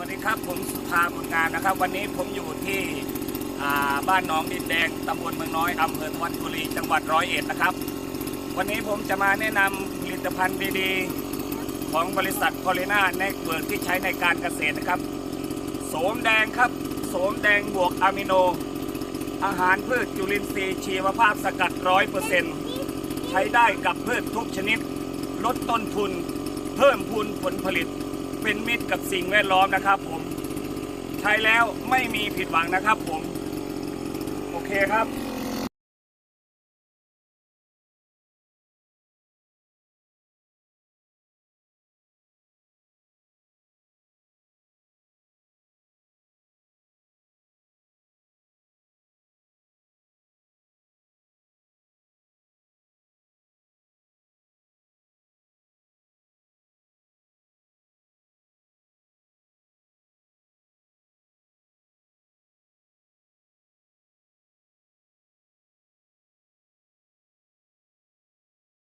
วัสดีครับผมสุภาบุญงานนะครับ วันนี้ผมอยู่ที่บ้านหนองดินแดงตำบลเมืองน้อยอำเภอทวัดบุรีจังหวัดร้อยเอ็ดนะครับ วันนี้ผมจะมาแนะนำผลิตภัณฑ์ดีๆ ของบริษัทพอลิน่าเน็ตเวิร์กที่ใช้ในการเกษตรนะครับโสมแดงครับโสมแดงบวกอะมิโน อาหารพืชจุลินทรีย์ชีวภาพสกัดร้อยเปอร์เซ็นต์ใช้ได้กับพืชทุกชนิด ลดต้นทุน เพิ่มพูนผลผลิต เป็นมิตรกับสิ่งแวดล้อมนะครับผม ใช้แล้วไม่มีผิดหวังนะครับผม โอเคครับ